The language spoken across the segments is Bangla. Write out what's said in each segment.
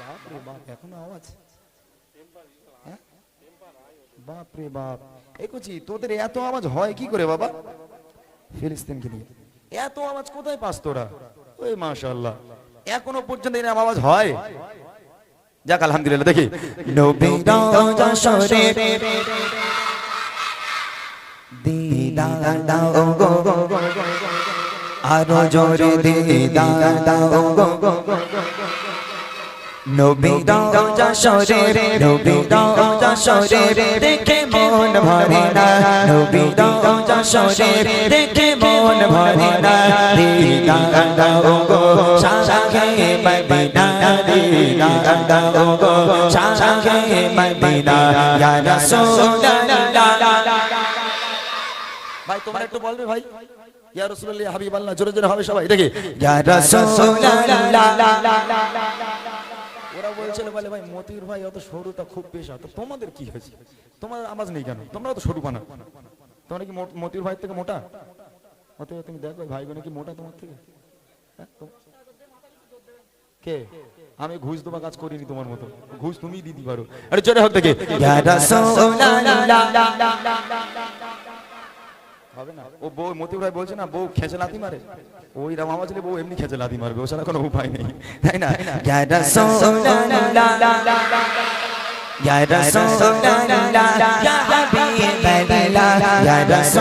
বাপ রে বাপ, এখনও আওয়াজ? হ্যাঁ? বাপ রে বাপ। এই তোদের এত আওয়াজ হয় কি করে বাবা? ফিলিস্তিনকে নিয়ে। এত আওয়াজ কোথায় পাস তোরা? ওই মাশাআল্লাহ। এখনও পর্যন্ত এরকম আওয়াজ হয়? যাক, আলহামদুলিল্লাহ, দেখি। নবী যশোরে দিদার দাও গো আরও জোরে দিদার দাও গো নবী নবী যশোরে দেখে মন ভরে না নবী যশোরে দেখে মন ভরে না দিদার দাও গো শাখে মদিনা দিদার দাও গো শাখে মদিনা ইয়া রাসূলুল্লাহ ভাই তোমরা একটু বলবে ভাই ইয়া রাসূলুল্লাহ হাবিবাল্লাহ জোরে জোরে হবে সবাই দেখি ইয়া রাসূলুল্লাহ ওরা বলছিল বলে ভাই মতির ভাই অত সরুটা খুব পেশা। তো তোমাদের কি হয়েছে? তোমার আওয়াজ নেই কেন? তোমরা তো সরু বানা তোমরা কি মতির ভাই থেকে মোটা? অতএব তুমি দেখো ভাই বোনে কি মোটা তোমার থেকে? হ্যাঁ, কে? আমি ঘুষ দেওয়া কাজ করিনি তোমার মতো। ঘুষ তুমি দিতে পারো। আরে চলে হোক না ও বউ মতি ভাই বলছে না বউ খেঁচে লাথি মারে ওই রাম আমার ছেলে বউ এমনি খেঁচে লাথি মারবে ও ছাড়া কোনো উপায় নেই তাই না ইয়া ইয়া ইয়া ইয়া ইয়া ইয়া ইয়া ইয়া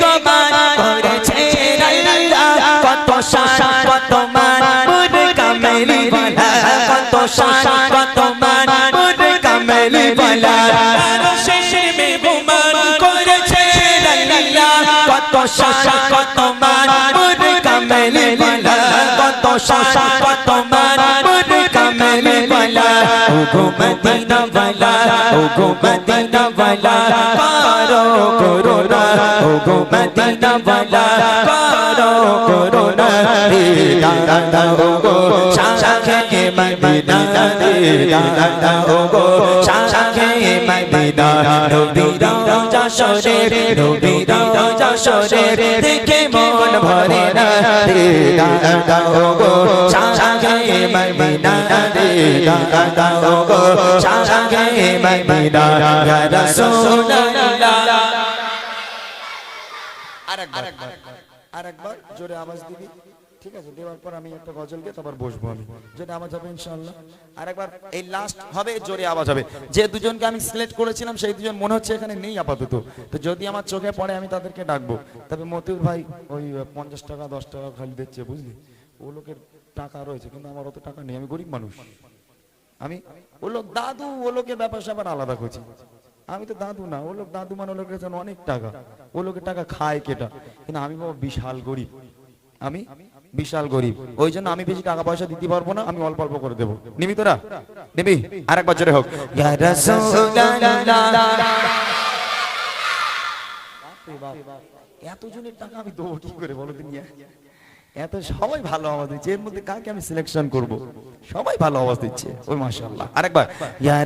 গোমান কত শান কত মান কামেলি বালা কত শান কত মান কামেলি বালা ও গো মদিনা বালা ও গো মদিনা বালা গো মদিনা বালা পারো করোনা রে দাদা ও গো শাখে মদিনা রে দাদা ও গো শাখে মদিনা নবী রাজা শরে নবী রাজা শরে দেখে মন ভরে না রে দাদা ও গো শাখে মদিনা রে দাদা ও গো শাখে মদিনা ইয়া রাসূলুল্লাহ আরেকবার আরেকবার জোরে আওয়াজ দিবি। ঠিক আছে দেওয়ার পর আমি একটা গজল গিয়ে তারপর বসবো আমি। জোরে আওয়াজ হবে ইনশাআল্লাহ। আরেকবার এই লাস্ট হবে জোরে আওয়াজ হবে। যে দুজনকে আমি সিলেক্ট করেছিলাম সেই দুজন মনে হচ্ছে এখানে নেই আপাতত। তো যদি আমার চোখে পড়ে আমি তাদেরকে ডাকবো। তবে মতিউর ভাই ওই পঞ্চাশ টাকা দশ টাকা খালি দিচ্ছে বুঝলি? ও লোকের টাকা রয়েছে কিন্তু আমার অত টাকা নেই আমি গরিব মানুষ। আমি ও লোক দাদু ও লোকের ব্যাপার স্যাপার আলাদা করছি। আমি তো দাদু না, ও লোক দাদু মানে লোকের কাছে অনেক টাকা। ও লোকের টাকা খায় কেটা? কিন্তু আমি বাবা বিশাল গরিব। আমি বিশাল গরিব। ওই জন্য আমি বেশি টাকা পয়সা দিতে পারব না, আমি অল্প অল্প করে দেবো। নিবি তোরা? নিবি? আরেক বছরে হোক। ইয়া রাসূলুল্লাহ। এত জনের টাকা আমি দেবো কি করে বলো তুমি এত সবাই ভালো আওয়াজ দিচ্ছে। এর মধ্যে কাকে আমি সিলেকশন করব? সবাই ভালো আওয়াজ দিচ্ছে। ওই মাশাআল্লাহ। আরেকবার। ইয়া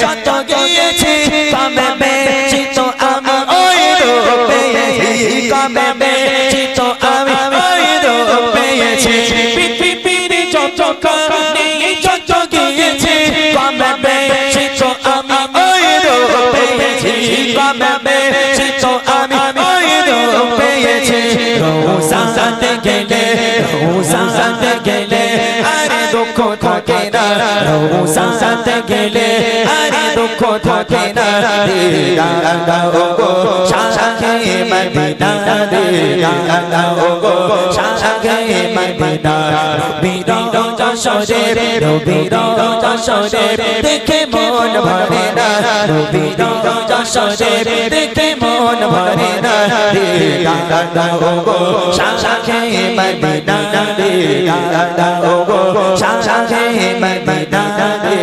যত বেশি তো আমি ওই রূপে পৃথিবীর যতখানে যত গিয়েছি বেশি তো আমি ওই রূপে পেয়েছি বেশি থাকে না রোজাতে গেলে আরে দুঃখ থাকে না রে। দাদা ও, গো শাখে মদিনা রে। দাদা ও, গো শাখে মদিনা বীর যশোরে বীর যশোরে দেখে মন ভরে না। বীর যশোরে দেখে মন ভরে না। রে দাও গো শাখে মদিনা রে। দাও গো শাখে মদিনা রে।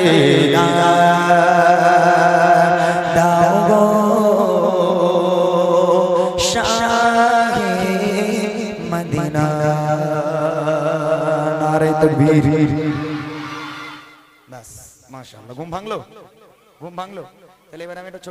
দাও গো শাখে মদিনা তকবীর। বাস মাশাআল্লাহ। ঘুম ভাঙলো? ঘুম ভাঙলো? তাহলে এবার আমি একটা